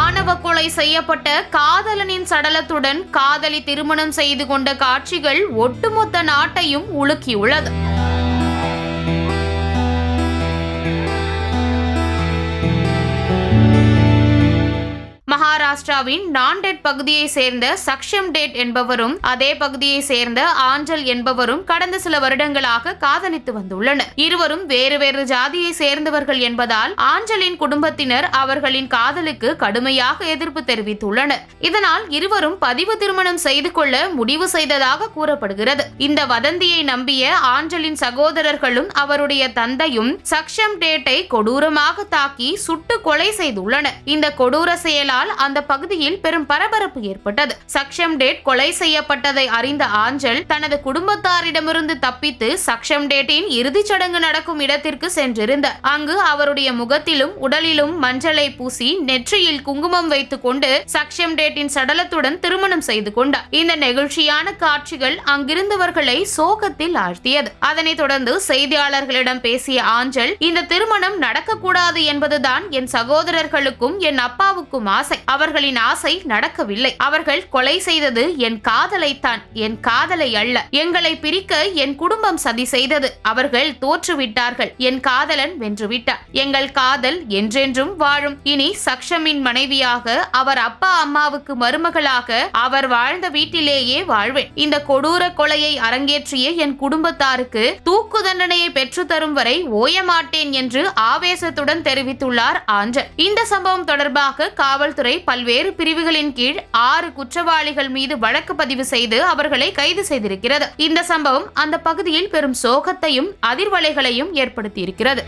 ஆணவ கொலை செய்யப்பட்ட காதலனின் சடலத்துடன் காதலி திருமணம் செய்து கொண்ட காட்சிகள் ஒட்டுமொத்த நாட்டையும் உலுக்கியுள்ளது. மகாராஷ்டிராவின் நான்டெட் பகுதியை சேர்ந்த சக்ஷம் டேட் என்பவரும் அதே பகுதியை சேர்ந்த ஆஞ்சல் என்பவரும் கடந்த சில வருடங்களாக காதலித்து வந்துள்ளனர். இருவரும் வேறு வேறு ஜாதியை சேர்ந்தவர்கள் என்பதால் ஆஞ்சலின் குடும்பத்தினர் அவர்களின் காதலுக்கு கடுமையாக எதிர்ப்பு தெரிவித்துள்ளனர். இதனால் இருவரும் பதிவு திருமணம் செய்து கொள்ள முடிவு செய்ததாக கூறப்படுகிறது. இந்த வதந்தியை நம்பிய ஆஞ்சலின் சகோதரர்களும் அவருடைய தந்தையும் சக்ஷம் டேட்டை கொடூரமாக தாக்கி சுட்டு கொலை செய்துள்ளனர். இந்த கொடூர செயலால் அந்த பகுதியில் பெரும் பரபரப்பு ஏற்பட்டது. சக்ஷம் டேட் கொலை செய்யப்பட்டதை அறிந்த ஆஞ்சல் தனது குடும்பத்தாரிடமிருந்து தப்பித்து சக்ஷம் டேட்டின் இறுதிச் சடங்கு நடக்கும் இடத்திற்கு சென்றிருந்தார். அங்கு அவருடைய முகத்திலும் உடலிலும் மஞ்சளை பூசி நெற்றியில் குங்குமம் வைத்துக் கொண்டு சக்ஷம் டேட்டின் சடலத்துடன் திருமணம் செய்து கொண்டார். இந்த நெகிழ்ச்சியான காட்சிகள் அங்கிருந்தவர்களை சோகத்தில் ஆழ்த்தியது. அதனைத் தொடர்ந்து செய்தியாளர்களிடம் பேசிய ஆஞ்சல் இந்த திருமணம் நடக்கக்கூடாது என்பதுதான் என் சகோதரர்களுக்கும் என் அப்பாவுக்கும் ஆசை. ஆசை. அவர்களின் ஆசை நடக்கவில்லை. அவர்கள் கொலை செய்தது என் காதலைத்தான் என் காதலை அல்ல. எங்களை பிரிக்க என் குடும்பம் சதி செய்தது. அவர்கள் தோற்றுவிட்டார்கள். என் காதலன் வென்றுவிட்டார் எங்கள் காதல் என்றென்றும் வாழும். இனி சக்ஷமின் மனைவியாக அவர் அப்பா அம்மாவுக்கு மருமகளாக அவர் வாழ்ந்த வீட்டிலேயே வாழ்வேன். இந்த கொடூர கொலையை அரங்கேற்றிய என் குடும்பத்தாருக்கு தூக்கு தண்டனையை பெற்றுத்தரும் வரை ஓயமாட்டேன் என்று ஆவேசத்துடன் தெரிவித்துள்ளார் ஆஞ்சல். இந்த சம்பவம் தொடர்பாக காவல் காவல்துறை பல்வேறு பிரிவுகளின் கீழ் ஆறு குற்றவாளிகள் மீது வழக்கு பதிவு செய்து அவர்களை கைது செய்திருக்கிறது. இந்த சம்பவம் அந்த பகுதியில் பெரும் சோகத்தையும் அதிர்வலைகளையும் ஏற்படுத்தியிருக்கிறது.